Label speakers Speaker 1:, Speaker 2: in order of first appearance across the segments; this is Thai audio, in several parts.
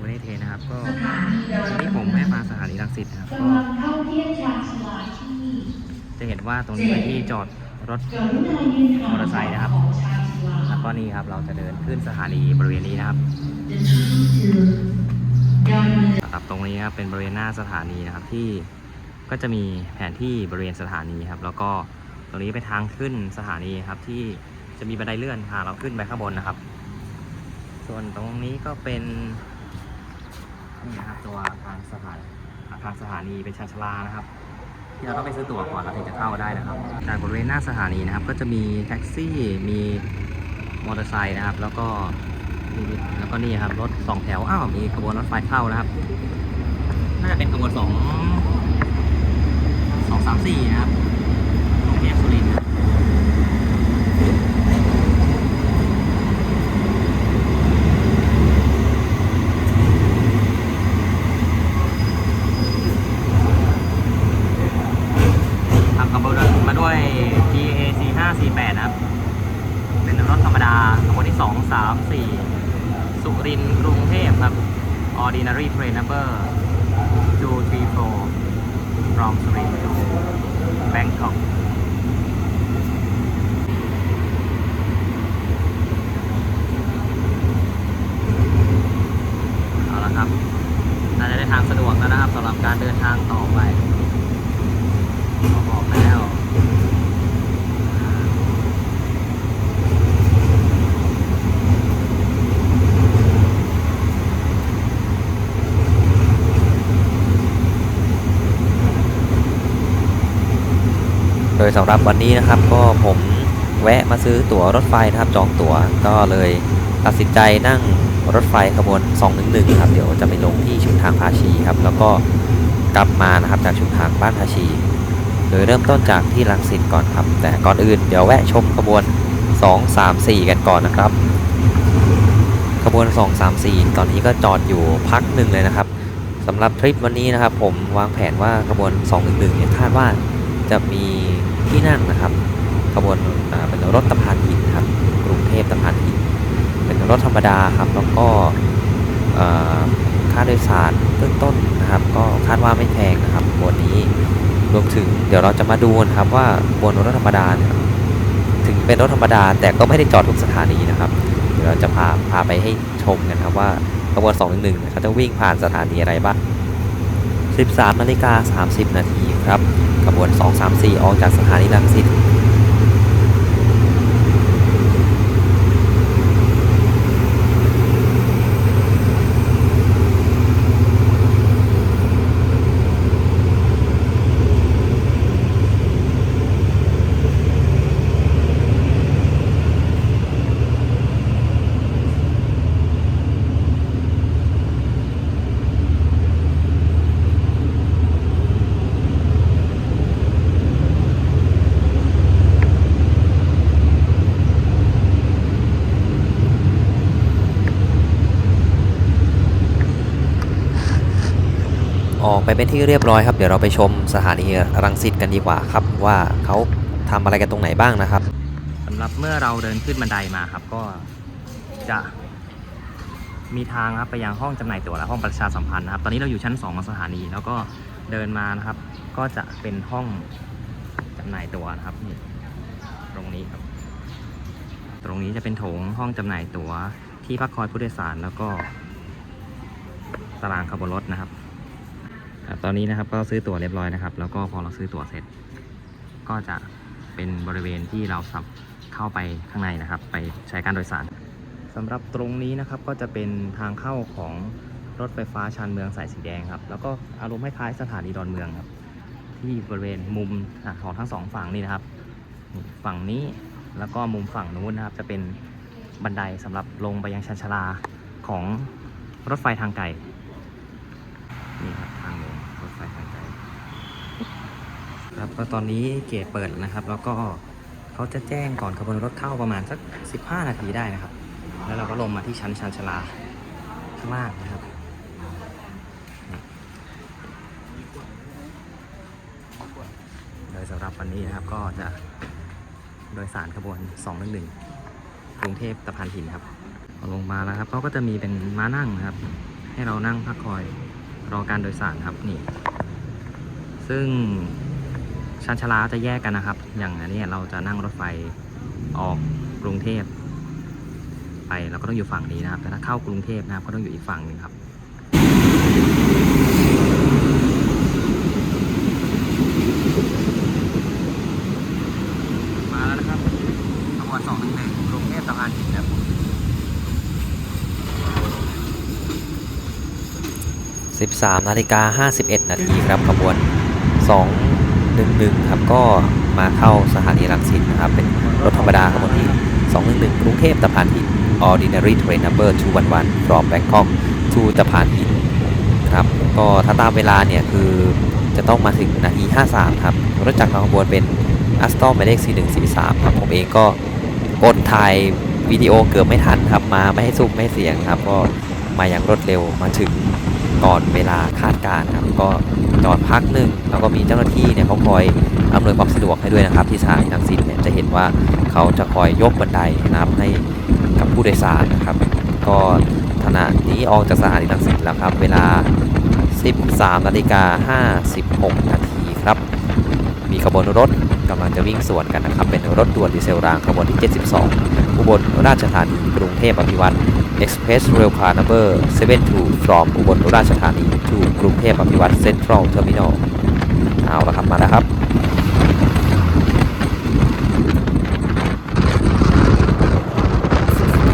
Speaker 1: สุวรรณเทนนะครับ ก็วันนี้ผมแวะมาสถานีรังสิตนะครับก็
Speaker 2: กำลังเข้าเทียบชาญชาลาที่
Speaker 1: จะเห็นว่าตรงนี้เป็นที่จอดรถ
Speaker 2: กรุณายืนห่าง
Speaker 1: มอเตอร์ไซค์นะครับ
Speaker 2: ของชาญชาลา
Speaker 1: แล้วก็นี่ครับเราจะเดินขึ้นสถานีบริเวณนี้นะครับ
Speaker 2: ดอนเมือง
Speaker 1: ครับตรงนี้ครับเป็นบริเวณหน้าสถานีนะครับที่ก็จะมีแผนที่บริเวณสถานีครับ แล้วก็ตรงนี้ไปนทางขึ้นสถานีครับที่จะมีบันไดเลื่อนพาเราขึ้นไปข้างบนนะครับ ส่วนตรงนี้ก็เป็น นี่นะครับ ตัวทางสถานทางสถานีเป็นชานชาลานะครับ ที่เราต้องไปซื้อตั๋วก่อนเราถึงจะเข้าได้นะครับ จากบริเวณหน้าสถานีนะครับ ก็จะมีแท็กซี่มีมอเตอร์ไซค์นะครับ แล้วก็แล้วก็นี่ครับรถสองแถวอ้าวมีขบวนรถไฟเข้านะครับน่าจะเป็นขบวนสองสองสามสี่นะครับกรุงเทพสุริครับทำขบวนมาด้วย GAC 5 4 8นะครับ เป็นรถธรรมดาขบวนที่ 2 3 4 สุรินทร์กรุงเทพครับ Ordinary Train Number 234 from Surin to Bangkok เอาละครับน่าจะได้ทางสะดวกแล้วนะครับสำหรับการเดินทางต่อไปเขาบอกแล้วโดยสำหรับวันนี้นะครับก็ผมแวะมาซื้อตั๋วรถไฟนะครับจองตั๋วก็เลยตัดสินใจนั่ง รถไฟขบวน 211ครับ เดี๋ยวจะไปลงที่ชุมทางภาชีครับ แล้วก็กลับมานะครับจากชุมทางบ้านภาชี โดยเริ่มต้นจากที่รังสิตก่อนครับ แต่ก่อนอื่นเดี๋ยวแวะชมขบวน 2 3 4 กันก่อนนะครับ ขบวน 2 3 4 ตอนนี้ก็จอดอยู่พักหนึ่งเลยนะครับสำหรับทริปวันนี้นะครับ ผมวางแผนว่าขบวน 211เนี่ยคาดว่าจะมีที่นั่งนะครับ ขบวนเป็นรถตะพานหินครับ กรุงเทพตะพาน รถธรรมดาครับ แล้วก็ค่าโดยสารเบื้องต้นนะครับ ก็คาดว่าไม่แพงนะครับบนนี้รวมถึงเดี๋ยวเราจะมาดูนะครับว่าขบวนรถธรรมดาเนี่ยถึงเป็นรถธรรมดา แต่ก็ไม่ได้จอดทุกสถานีนะครับเดี๋ยวเราจะพาพาไปให้ชมกันครับว่าขบวน211เนี่ยเขาจะวิ่งผ่านสถานีอะไรบ้าง 13นาฬิกา30 นาทีครับขบวน 234 ออกจากสถานีรังสิต ออก ไปเป็นที่เรียบร้อยครับ เดี๋ยวเราไปชมสถานีรังสิตกันดีกว่าครับ ว่าเขาทำอะไรกันตรงไหนบ้างนะครับสำหรับเมื่อเราเดินขึ้นบันไดมาครับ ก็จะมีทางครับไปยังห้องจำหน่ายตั๋วและห้องประชาสัมพันธ์นะครับ ตอนนี้เราอยู่ชั้น 2 ของสถานี แล้วก็เดินมานะครับ ก็จะเป็นห้องจำหน่ายตั๋วนะครับนี่ตรงนี้ครับ ตรงนี้จะเป็นโถงห้องจำหน่ายตั๋วที่พักคอยผู้โดยสารแล้วก็ตารางขบวนรถนะครับ ตอนนี้นะครับก็ซื้อตั๋วเรียบร้อยนะครับ แล้วก็พอเราซื้อตั๋วเสร็จ ก็จะเป็นบริเวณที่เราสับเข้าไปข้างในนะครับ ไปใช้การโดยสารสำหรับตรงนี้นะครับก็จะเป็นทางเข้าของรถไฟฟ้าชานเมืองสายสีแดงครับ แล้วก็อารมณ์คล้ายๆสถานีดอนเมืองครับ ที่บริเวณมุมของทั้งสองฝั่งนี่นะครับ ฝั่งนี้แล้วก็มุมฝั่งนู้นนะครับ จะเป็นบันไดสำหรับลงไปยังชันชาลาของรถไฟทางไกล นี่ครับทางลงรถไฟทางไกลครับ ก็ตอนนี้เกตเปิดนะครับ แล้วก็เขาจะแจ้งก่อนขบวนรถเข้าประมาณสัก 15 นาทีได้นะครับ แล้วเราก็ลงมาที่ชั้นชานชลาข้างล่างนะครับโดยสำหรับวันนี้นะครับก็จะโดยสารขบวน 211กรุงเทพตะพานหินครับลงมาแล้วครับเขาก็จะมีเป็นม้านั่งนะครับ ให้
Speaker 3: ให้เรานั่งพักคอยรอการโดยสารครับนี่ ซึ่ง ชันชาลาจะแยกกันนะครับ อย่างอันนี้เราจะนั่งรถไฟออกกรุงเทพ ไปเราก็ต้องอยู่ฝั่งนี้นะครับ แต่ถ้าเข้ากรุงเทพนะครับก็ต้องอยู่อีกฝั่งหนึ่งครับมาแล้วนะครับขบวน211กรุงเทพสะพานหินครับ13นาฬิกา51นาทีครับขบวน 211ครับก็มาเข้าสถานีรังสิตนะครับเป็นรถธรรมดาขบวันที่211กรุงเทพตะพานหิน Ordinary Train Number 211 from Bangkok to ตะพานหินครับก็ถ้าตามเวลาเนี่ยคือจะต้องมาถึงนาที53 ครับรถจักรของบวนเป็น a s t o r หมายเลข4143ครับผมเองก็กดถ่ายวิดีโอเกือบไม่ทันครับมาไม่ให้ซูมไม่ให้เสียงครับ ก็มาอย่างรวดเร็วมาถึงก่อนเวลาคาดการณ์ครับก็ จอดพักหนึ่งแล้วก็มีเจ้าหน้าที่เนี่ยเขาคอยอำนวยความสะดวกให้ด้วยนะครับ ที่สถานีรังสิตเนี่ยจะเห็นว่าเขาจะคอยยกบันไดนะครับให้กับผู้โดยสารนะครับ ก็ขณะนี้ออกจากสถานีรังสิตแล้วครับ เวลา 13นาฬิกา56นาทีครับ มีขบวนรถกำลังจะวิ่งสวนกันนะครับ เป็นรถด่วนดีเซลรางขบวนที่ 72 อุบลราชธานีกรุงเทพอภิวัตร Express Rail Car Number 72 from อุบลราชธานี to กรุงเทพอภิวัตร Central Terminal เอาละครับ มาแล้วครับ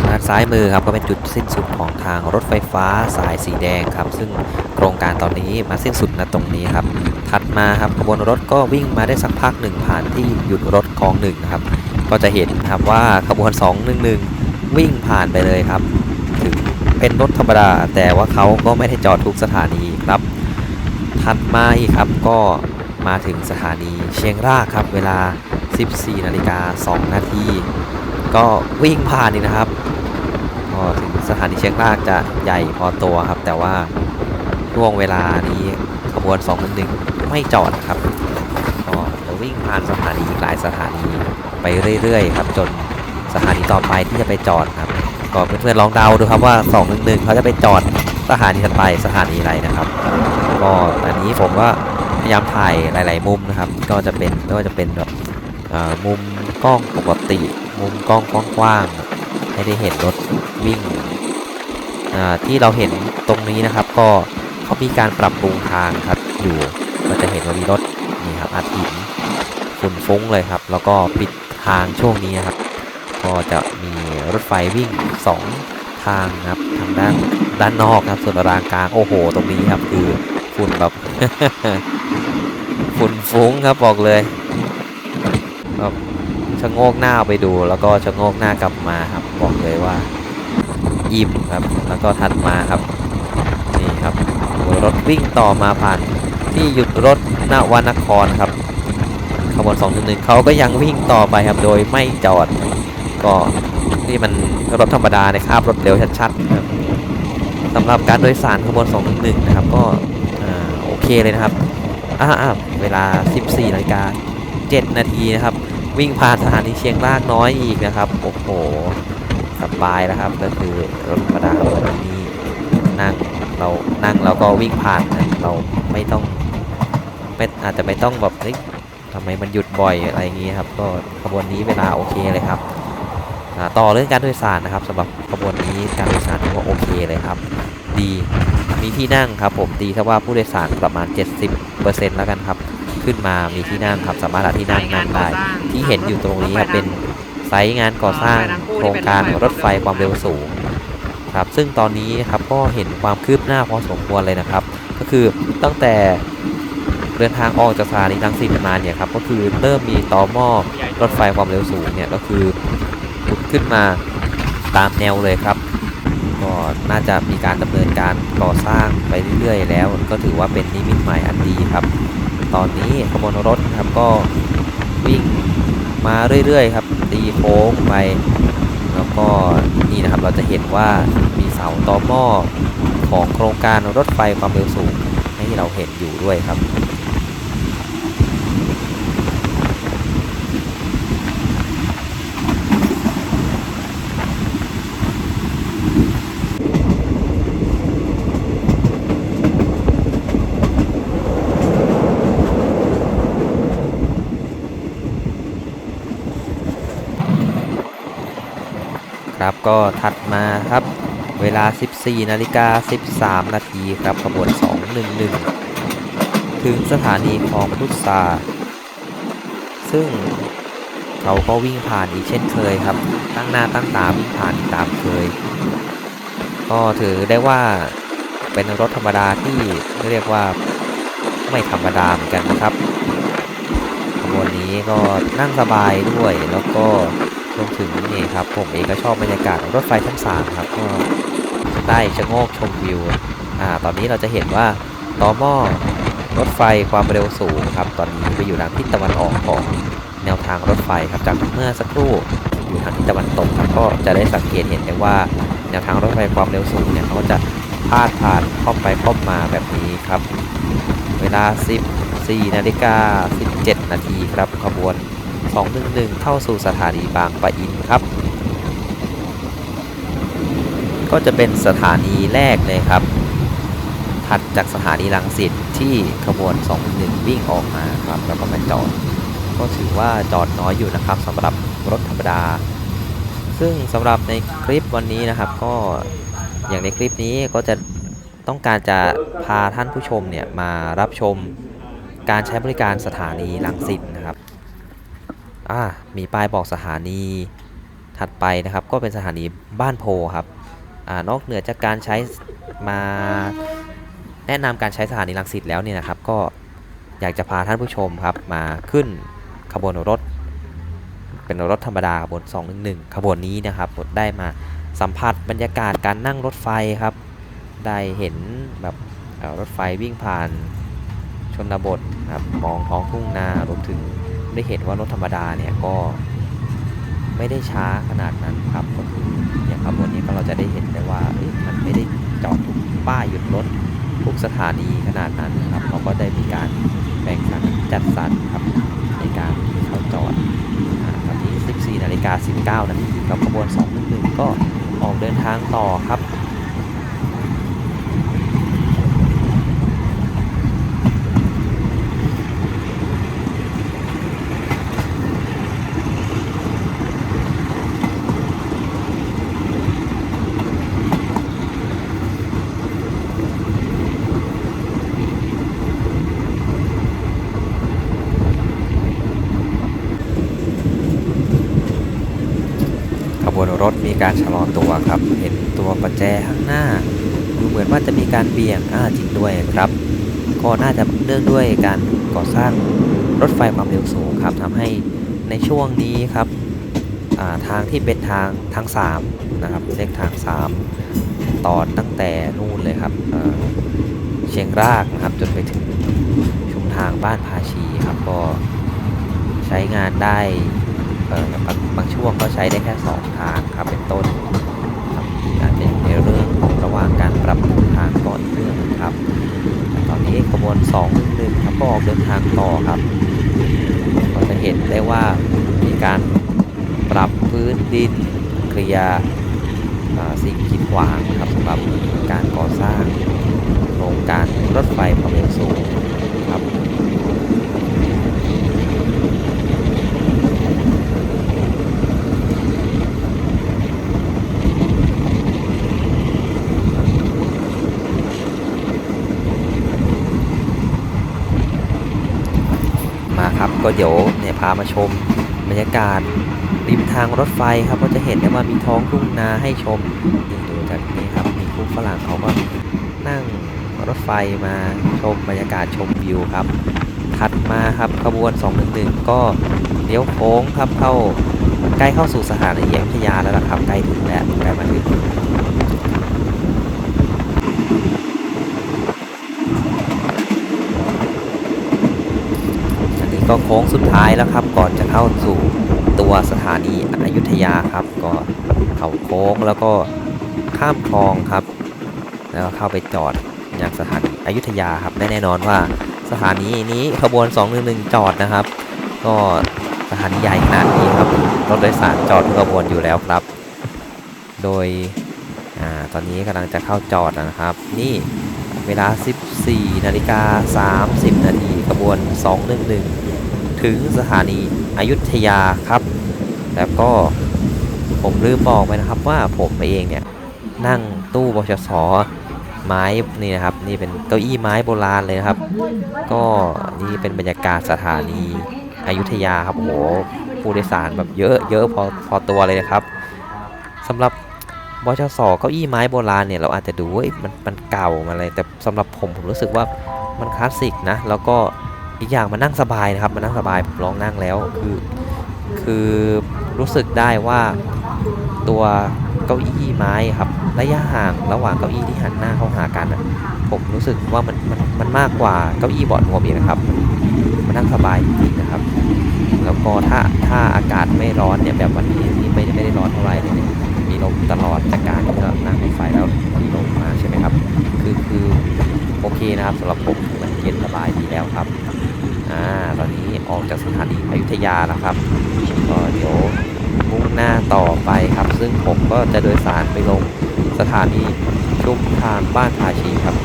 Speaker 3: ทางซ้ายมือครับก็เป็นจุดสิ้นสุดของทางรถไฟฟ้าสายสีแดงครับ ซึ่งโครงการตอนนี้มาสิ้นสุดณตรงนี้ครับ ถัดมาครับขบวนรถก็วิ่งมาได้สักพักหนึ่งผ่านที่หยุดรถคลองหนึ่งนะครับ ก็จะเห็นครับว่าขบวน 211 วิ่งผ่านไปเลยครับ เป็นรถธรรมดา แต่ว่าเขาก็ไม่ได้จอดทุกสถานีครับ ถัดมาอีกครับก็มาถึงสถานีเชียงรากครับ เวลา 14นาฬิกา2นาทีก็วิ่งผ่านนี่นะครับพอถึงสถานีเชียงรากจะใหญ่พอตัวครับ แต่ว่าช่วงเวลานี้ขบวน2 1 1ไม่จอดครับก็จะวิ่งผ่านสถานีหลายสถานีไปเรื่อยๆครับ จนสถานีต่อไปที่จะไปจอดครับ ก็เพื่อนๆลองเดาดูครับว่า211เขาจะไปจอดสถานีถัดไปสถานีอะไรนะครับก็อันนี้ผมก็พยายามถ่ายหลาย ๆ มุมนะครับ ก็จะเป็นไม่ว่าจะเป็นแบบมุมกล้องปกติ มุมกล้องกว้างๆให้ได้เห็นรถวิ่งที่เราเห็นตรงนี้นะครับ ก็เขามีการปรับปรุงทางครับอยู่ก็จะเห็นว่ามีรถนี่ครับอัดหินฝุ่นฟุ้งเลยครับ แล้วก็ปิดทางช่วงนี้นะครับ ก็จะมีรถไฟวิ่งสองทางครับทางด้านด้านนอกครับส่วนรางกลางโอ้โห ตรงนี้ครับคือฝุ่นแบบฝุ่นฟุ้งครับบอกเลยแบบชะโงกหน้าไปดู แล้วก็ชะโงกหน้ากลับมาครับบอกเลยว่าอิ่มครับแล้วก็ถัดมาครับนี่ครับรถวิ่งต่อมาผ่านที่หยุดรถนวนครครับขบวน211เขาก็ยังวิ่งต่อไปครับโดยไม่จอด ก็นี่มันรถธรรมดาในคาบรถเร็วชัดๆครับสำหรับการโดยสารขบวน211นะครับ ก็อโอเคเลยนะครับอ่าเวลา 14นาฬิกา7นาทีนะครับ วิ่งผ่านสถานีเชียงรากน้อยอีกนะครับ โอ้โหสบายแล้วครับ ก็คือรถธรรมดาแบบนี้นั่งเรานั่งแล้วก็วิ่งผ่านนะเราไม่ต้องไม่อาจจะไม่ต้องแบบเฮ้ยทำไมมันหยุดบ่อยอะไรอย่างงี้ครับ ก็ขบวนนี้เวลาโอเคเลยครับ ต่อเรื่องการโดยสารนะครับสำหรับขบวนนี้การโดยสารถือว่าโอเคเลยครับ ดีมีที่นั่งครับ ผมดีถ้าว่าผู้โดยสารประมาณ 70%แล้วกันครับ ขึ้นมามีที่นั่งครับสามารถหาที่นั่งนั่งได้ที่เห็นอยู่ตรงนี้ครับเป็นไซต์งานก่อสร้างโครงการรถไฟความเร็วสูงครับซึ่งตอนนี้ครับก็เห็นความคืบหน้าพอสมควรเลยนะครับ ก็คือตั้งแต่เดินทางออกจากสถานีรังสิตมาเนี่ยครับก็คือเริ่มมีต่อหม้อรถไฟความเร็วสูงเนี่ยก็คือ ขุดขึ้นมาตามแนวเลยครับ ก็น่าจะมีการดำเนินการก่อสร้างไปเรื่อยๆ แล้ว ก็ถือว่าเป็นนิมิตหมายอันดีครับ ตอนนี้ขบวนรถครับก็วิ่งมาเรื่อยๆ ครับตีโค้งไป แล้วก็นี่นะครับเราจะเห็นว่ามีเสาตอหม้อของโครงการรถไฟความเร็วสูงให้เราเห็นอยู่ด้วยครับ ครับ ก็ถัดมาครับ เวลา 14นาฬิกา13 นาทีครับขบวน 211 ถึงสถานีคลองพุทธาซึ่งเขาก็วิ่งผ่านอีกเช่นเคยครับ ตั้งหน้าตั้งตาวิ่งผ่านตามเคย ก็ถือได้ว่าเป็นรถธรรมดาที่เรียกว่าไม่ธรรมดาเหมือนกันนะครับขบวนนี้ก็นั่งสบายด้วยแล้วก็ รวมถึงนี่ครับ ผมเองก็ชอบบรรยากาศรถไฟชั้นสามครับก็ได้ชะโงกชมวิวอ่าตอนนี้เราจะเห็นว่าต่อหม้อรถไฟความเร็วสูงครับตอนนี้ไปอยู่ทางทิศตะวันออกของแนวทางรถไฟครับจากเมื่อสักครู่อยู่ทางทิศตะวันตกครับก็จะได้สังเกตเห็นได้ว่าแนวทางรถไฟความเร็วสูงเนี่ยเขาจะพาดผ่านเข้าไปเข้ามาแบบนี้ครับ เวลา 14นาฬิกา17 นาทีครับขบวน 211 เข้าสู่สถานีบางปะอินครับ ก็จะเป็นสถานีแรกเลยครับ ถัดจากสถานีรังสิตที่ขบวน 211 วิ่งออกมาครับ แล้วก็มาจอด ก็ถือว่าจอดน้อยอยู่นะครับสำหรับรถธรรมดา ซึ่งสำหรับในคลิปวันนี้นะครับ ก็อย่างในคลิปนี้ก็จะต้องการจะพาท่านผู้ชมเนี่ยมารับชมการใช้บริการสถานีลังสิตนะครับ อ่ามีป้ายบอกสถานีถัดไปนะครับ ก็เป็นสถานีบ้านโพครับอ่านอกเหนือจากการใช้มาแนะนำการใช้สถานีลังสิตแล้วเนี่ยนะครับ ก็อยากจะพาท่านผู้ชมครับ มาขึ้นขบวนรถ เป็นรถธรรมดาบน211ขบวนนี้นะครับได้มาสัมผัสบรรยากาศการนั่งรถไฟครับ ได้เห็นแบบรถไฟวิ่งผ่านชนบทครับมองท้องทุ่งนารวมถึง ได้เห็นว่ารถธรรมดาเนี่ยก็ไม่ได้ช้าขนาดนั้นครับก็คืออย่างขบวนนี้ก็เราจะได้เห็นได้ว่ามันไม่ได้จอดทุกป้ายหยุดรถทุกสถานีขนาดนั้นนะครับเขาก็ได้มีการแบ่งสรรจัดสรรครับในการที่เข้าจอดตอนนี้ 14นาฬิกา19นาทีครับขบวน 211 ก็ออกเดินทางต่อครับ ขบวนร ถมีการชะลอตัวครับ เห็นตัวประแจข้างหน้าดูเหมือนว่าจะมีการเบี่ยงอ่าจริงด้วยครับ ก็น่าจะเนื่องด้วยการก่อสร้างรถไฟความเร็วสูงครับทำให้ในช่วงนี้ครับาทางที่เป็นทางทาง3นะครับเรียกทาง 3 ตอนตั้งแต่นู่นเลยครับเชียงรากนะครับจนไปถึงชุมทางบ้านภาชีครับก็ใช้งานได้ บางบางช่วงก็ใช้ได้แค่ 2 ทางครับเป็นต้นครับอาจจะในเรื่องของระหว่างการปรับปรุงทางก่อนเรื่องครับ ตอนนี้ขบวน2 1ครับก็ออกเดินทางต่อครับก็จะเห็นได้ว่ามีการปรับพื้นดินเคลียร์สิ่งกีดขวางครับสำหรับการก่อสร้างโครงการรถไฟความเร็วสูงครับ มาครับ ก็เดี๋ยวเนี่ยพามาชมบรรยากาศริมทางรถไฟครับก็จะเห็นได้ว่ามีท้องทุ่งนาให้ชมนี่ดูจากนี้ครับมีคู่ฝรั่งเขาก็นั่งรถไฟมาชมบรรยากาศชมวิวครับถัดมาครับขบวน 211 ก็เลี้ยวโค้งครับเข้าใกล้เข้าสู่สถานีอยุธยาแล้วล่ะครับใกล้ถึงแล้วใกล้มาถึง อันนี้ ก็โค้งสุดท้ายแล้วครับ ก่อนจะเข้าสู่ตัวสถานีอยุธยาครับก็เข้าโค้งแล้วก็ข้ามคลองครับ แล้วก็เข้าไปจอดอยังสถานีอยุธยาครับและแน่นอนว่าสถานีนี้ขบวน211 จอดนะครับ ก็สถานีใหญ่ขนาดนี้ครับรถโดยสารจอดทุกขบวนอยู่แล้วครับ โดยอตอนนี้กำลังจะเข้าจอดนะครับ นี่เวลา 14นาฬิกา30นาทีขบวน 211 ถึงสถานีอยุธยาครับ แล้วก็ผมลืมบอกไปนะครับว่าผมเองเนี่ยนั่งตู้บชสไม้นี่นะครับนี่เป็นเก้าอี้ไม้โบราณเลยนะครับ ก็นี่เป็นบรรยากาศสถานีอยุธยาครับโอ้โหผู้โดยสารแบบเยอะเยอะพอพอตัวเลยนะครับสำหรับบชสเก้าอี้ไม้โบราณเนี่ยเราอาจจะดูว่ามันมันเก่ามาอะไรแต่สำหรับผมผมรู้สึกว่ามันคลาสสิกนะแล้วก็ อีกอย่างมันนั่งสบายนะครับมันนั่งสบายผมลองนั่งแล้วคือ คือรู้สึกได้ว่าตัวเก้าอี้ไม้ครับระยะห่างระหว่างเก้าอี้ที่หันหน้าเข้าหากันอะผมรู้สึกว่ามันมันมันมากกว่าเก้าอี้เบาะนวมอีกนะครับ มันนั่งสบายจริงๆนะครับ แล้วก็ถ้าถ้าอากาศไม่ร้อนเนี่ยแบบวันนี้ที่ไม่ไม่ได้ร้อนเท่าไหร่เลยเนี่ยมีลมตลอดจากการที่เรานั่งรถไฟแล้วมีลมมาใช่ไหมครับ คือคือโอเคนะครับสำหรับผมนเย็นสบายดีแล้วครับ อ่า ตอนนี้ออกจากสถานีอยุธยาแล้วครับ ก็เดี๋ยวมุ่งหน้าต่อไปครับ ซึ่งผมก็จะโดยสารไปลงสถานีชุมทางบ้านภาชีครับ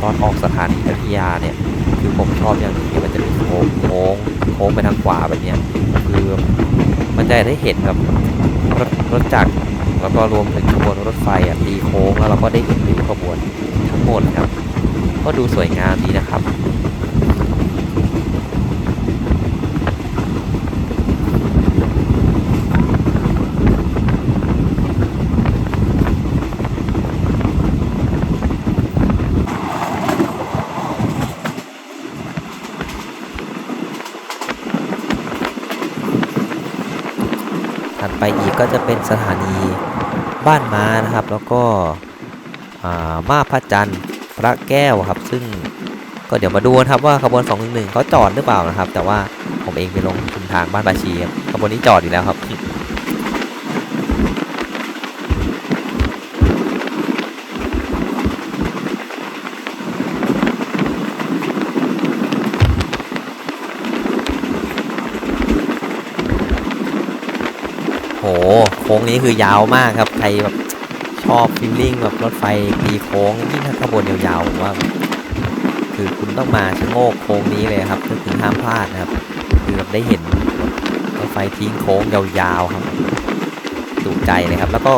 Speaker 3: ตอนออกสถานีอยุธยาเนี่ย คือผมชอบอย่างหนึงที่มันจะมีโค้งโค้งโค้งไปทางขวาแบบเนี้ย คือมันจะได้เห็นแบบรถรถจักรแล้วก็รวมถึงขบวนรถไฟอะตีโค้งแล้วเราก็ได้เห็นวิวขบวนทั้งหมดครับ ก็ดูสวยงามดีนะครับถัดไปอีกก็จะเป็นสถานีบ้านม้านะครับ แล้วก็อ่ามาพระจันทร์ พระแก้วครับ ซึ่งก็เดี๋ยวมาดูนะครับว่าขบวน211เขาจอดหรือเปล่านะครับ แต่ว่าผมเองไปลงชุมทางบ้านบาชีครับขบวนนี้จอดอยู่แล้วครับโหโค้งนี้คือยาวมากครับ ใครแบบ อบฟิลลิ่งแบบรถไฟตีโค้งยิ่งถ้าขบวนยาวๆผมว่า คือคุณต้องมาชะโงกโค้งนี้เลยครับก็คือห้ามพลาดนะครับ คือแบบได้เห็นรถไฟทิ้งโค้งยาวๆครับจุใจเลยครับ แล้วก็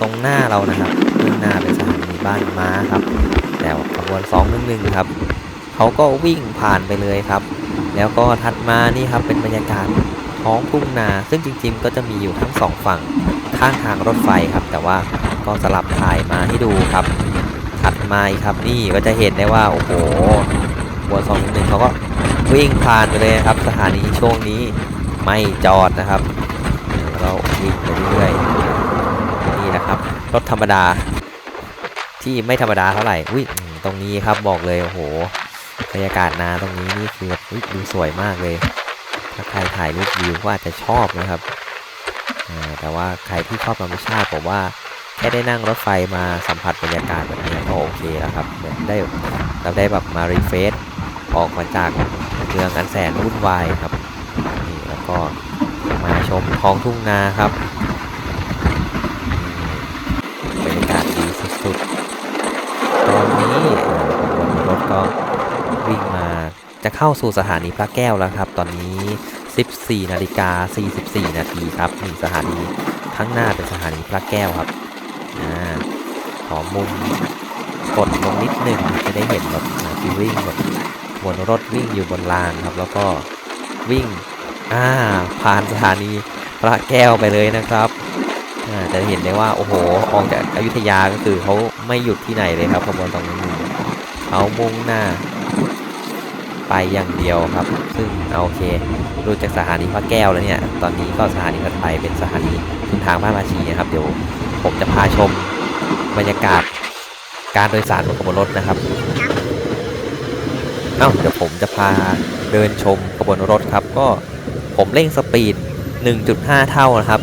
Speaker 3: ตรงหน้าเรานะครับเบื้องหน้าเป็นสถานีบ้านม้าครับ แต่ขบวน211ครับเขาก็วิ่งผ่านไปเลยครับ แล้วก็ถัดมานี่ครับเป็นบรรยากาศท้องทุ่งนา ซึ่งจริง ๆ ก็จะมีอยู่ทั้งสองฝั่งข้างทางรถไฟครับ แต่ว่า ก็สลับถ่ายมาให้ดูครับ ถัดมาครับนี่ก็จะเห็นได้ว่าโอ้โหบัวซองหนึ่งเขาก็วิ่งผ่านไปเลยครับ สถานีช่วงนี้ไม่จอดนะครับ เราวิ่งไปเรื่อยๆนี่นะครับรถธรรมดา ที่ไม่ธรรมดาเท่าไหร่อุ้ยตรงนี้ครับบอกเลยโอ้โหบรรยากาศนาตรงนี้นี่คือแบบอุ๊ยดูสวยมากเลย ถ้าใครถ่ายรูปวิวก็อาจจะชอบนะครับแต่ว่าใครที่ชอบธรรมชาติผมว่า แค่ได้นั่งรถไฟมาสัมผัสบรรยากาศแบบนี้ก็โอเคแล้วครับเหมือนได้เราได้แบบมารีเฟรชออกมาจากเมืองอันแสนวุ่นวายครับนี่แล้วก็มาชมท้องทุ่งนาครับบรรยากาศดีสุดๆตอนนี้รถก็วิ่งมาจะเข้าสู่สถานีพระแก้วแล้วครับ ตอนนี้ 14นาฬิกา44นาทีครับนี่สถานีข้างหน้าเป็นสถานีพระแก้วครับ อ่าขอมุมกดลงนิดนึงจะได้เห็นแบบฟีลลิ่งแบบบนรถวิ่งอยู่บนรางครับ แล้วก็วิ่งอ่าผ่านสถานีพระแก้วไปเลยนะครับจะเห็นได้ว่าโอ้โหออกจากอายุธยาก็คือเขาไม่หยุดที่ไหนเลยครับขบวนตรงนี้เขามุ่งหน้า ไปอย่างเดียวครับ ซึ่งเอาโอเคดูจากสถานีพระแก้วแล้วเนี่ย ตอนนี้ก็สถานีรถไฟเป็นสถานีชุนทางบ้านราชีนะครับเดี๋ยว ผมจะพาชมบรรยากาศการโดยสารบนขบวนรถนะครับ เอ้าเดี๋ยวผมจะพาเดินชมขบวนรถครับ ก็ผมเร่งสปีด 1.5 เท่านะครับ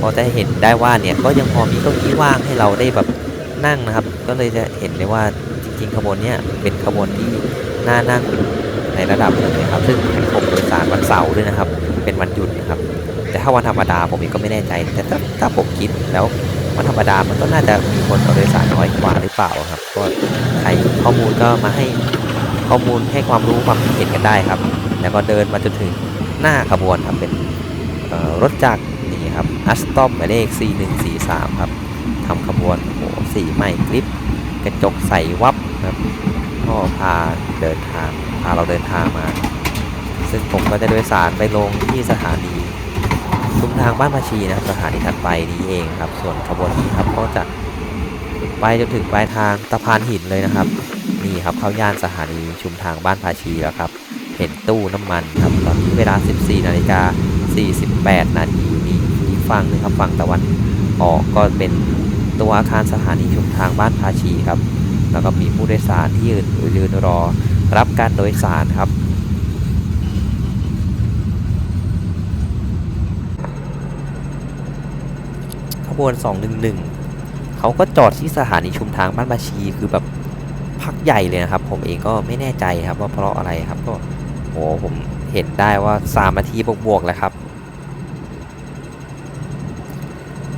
Speaker 3: พอจะเห็นได้ว่าเนี่ยก็ยังพอมีเก้าอี้ว่างให้เราได้แบบนั่งนะครับ ก็เลยจะเห็นได้ว่าจริงๆขบวนเนี้ยเป็นขบวนที่น่านั่งในระดับหนึ่งเลยครับ ซึ่งผมโดยสารวันเสาร์ด้วยนะครับ เป็นวันหยุดนะครับ แต่ถ้าวันธรรมดาผมเองก็ไม่แน่ใจ แต่ถ้าถ้าผมคิดแล้ววันธรรมดามันก็น่าจะมีคนโดยสารน้อยกว่าหรือเปล่าครับ ก็ใครข้อมูลก็มาให้ข้อมูลให้ความรู้ความคิดเห็นกันได้ครับ แล้วก็เดินมาจนถึงหน้าขบวนครับเป็นรถจักรนี่ครับอัสตอมหมายเลข4143 ครับทำขบวนโอ้สีใหม่กริปกระจกใสวับครับก็พาเดินทางพาเราเดินทางมา ซึ่งผมก็จะโดยสารไปลงที่สถานี ชุมทางบ้านภาชีนะครับสถานีถัดไปนี้เองครับ ส่วนขบวนนี้ครับก็จะไปจนถึงปลายทางตะพานหินเลยนะครับนี่ครับเข้าย่านสถานีชุมทางบ้านภาชีแล้วครับ เห็นตู้น้ำมันครับตอนนี้เวลา 14นาฬิกา48นาทีนี่อีกฝั่งนึงครับฝั่งตะวันออกก็เป็นตัวอาคารสถานีชุมทางบ้านภาชีครับ แล้วก็มีผู้โดยสารที่ยืนยืนรอรับการโดยสารครับ ขบ วน211 เขาก็จอดที่สถานีชุมทางบ้านบาชีคือแบบพักใหญ่เลยนะครับ ผมเองก็ไม่แน่ใจครับว่าเพราะอะไรครับก็โหผมเห็นได้ว่า3นาทีบวกๆแล้วครับ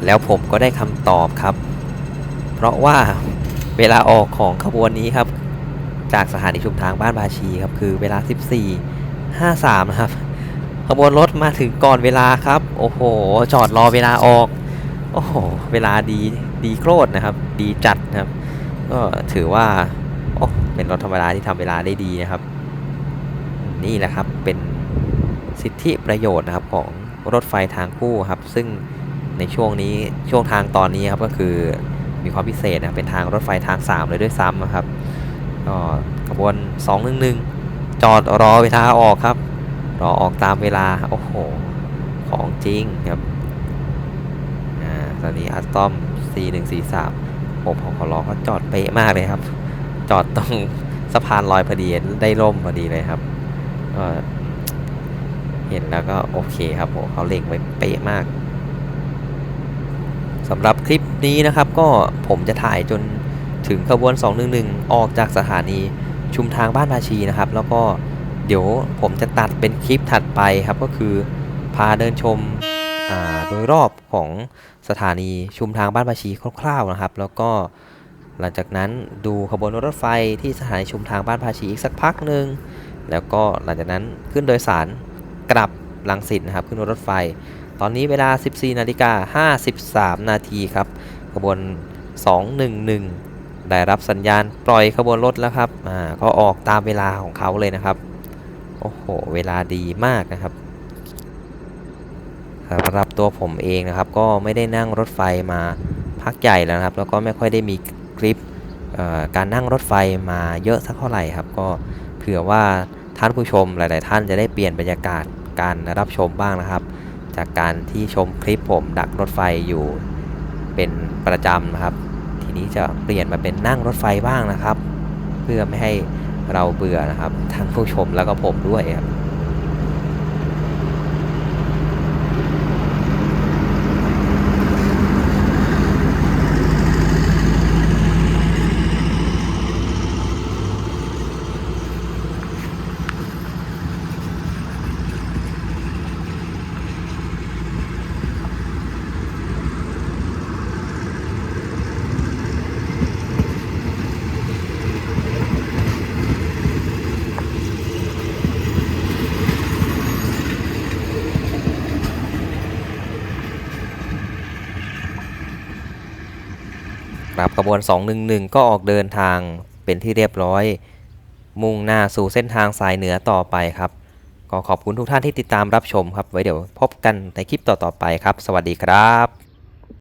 Speaker 3: แล้วผมก็ได้คำตอบครับ เพราะว่าเวลาออกของขบวนนี้ครับ จากสถานีชุมทางบ้านบาชีครับคือเวลา 14 53 นะครับขบวนรถมาถึงก่อนเวลาครับ โอ้โห จอดรอเวลาออก โอ้โห เวลาดีดีโคตรนะครับ ดีจัดนะครับ ก็ถือว่า โอ้เป็นรถธรรมดาที่ทำเวลาได้ดีนะครับ นี่แหละครับเป็นสิทธิประโยชน์นะครับของรถไฟทางคู่ครับ ซึ่งในช่วงนี้ช่วงทางตอนนี้ครับก็คือมีความพิเศษนะครับเป็นทางรถไฟทาง 3 เลยด้วยซ้ำนะครับก็ขบวน 211 จอดรอเวลาออกครับ รอออกตามเวลาโอ้โห ของจริงครับ ตอนนี้อัสตอม4143โอ้พอขอรอก็จอดเป๊ะมากเลยครับ จอดตรงสะพานลอยพอดีได้ร่มพอดีเลยครับก็เห็นแล้วก็โอเคครับผมเขาเล็งไว้เป๊ะมากสำหรับคลิปนี้นะครับก็ผมจะถ่ายจนถึงขบวน 211 ออกจากสถานีชุมทางบ้านภาชีนะครับ แล้วก็เดี๋ยวผมจะตัดเป็นคลิปถัดไปครับก็คือพาเดินชมโดยรอบของ สถานีชุมทางบ้านภาชีคร่าวๆนะครับ แล้วก็หลังจากนั้นดูขบวนรถไฟที่สถานีชุมทางบ้านภาชีอีกสักพักหนึ่งแล้วก็หลังจากนั้นขึ้นโดยสารกลับลังสิตนะครับ ขึ้นรถไฟ ตอนนี้เวลา 14นาฬิกา53 นาทีครับขบวน 211 ได้รับสัญญาณปล่อยขบวนรถแล้วครับอ่าก็ออกตามเวลาของเขาเลยนะครับ โอ้โห เวลาดีมากนะครับ สำหรับตัวผมเองนะครับ ก็ไม่ได้นั่งรถไฟมาพักใหญ่แล้วนะครับ แล้วก็ไม่ค่อยได้มีคลิปการนั่งรถไฟมาเยอะสักเท่าไหร่ครับ ก็เผื่อว่าท่านผู้ชมหลาย ๆ ท่านจะได้เปลี่ยนบรรยากาศการรับชมบ้างนะครับ จากการที่ชมคลิปผมดักรถไฟอยู่เป็นประจำนะครับ ทีนี้จะเปลี่ยนมาเป็นนั่งรถไฟบ้างนะครับ เพื่อไม่ให้เราเบื่อนะครับทั้งผู้ชมแล้วก็ผมด้วยครับ บวน 211 ก็ออกเดินทางเป็นที่เรียบร้อย มุ่งหน้าสู่เส้นทางสายเหนือต่อไปครับ ก็ขอบคุณทุกท่านที่ติดตามรับชมครับ ไว้เดี๋ยวพบกันในคลิปต่อๆไปครับ สวัสดีครับ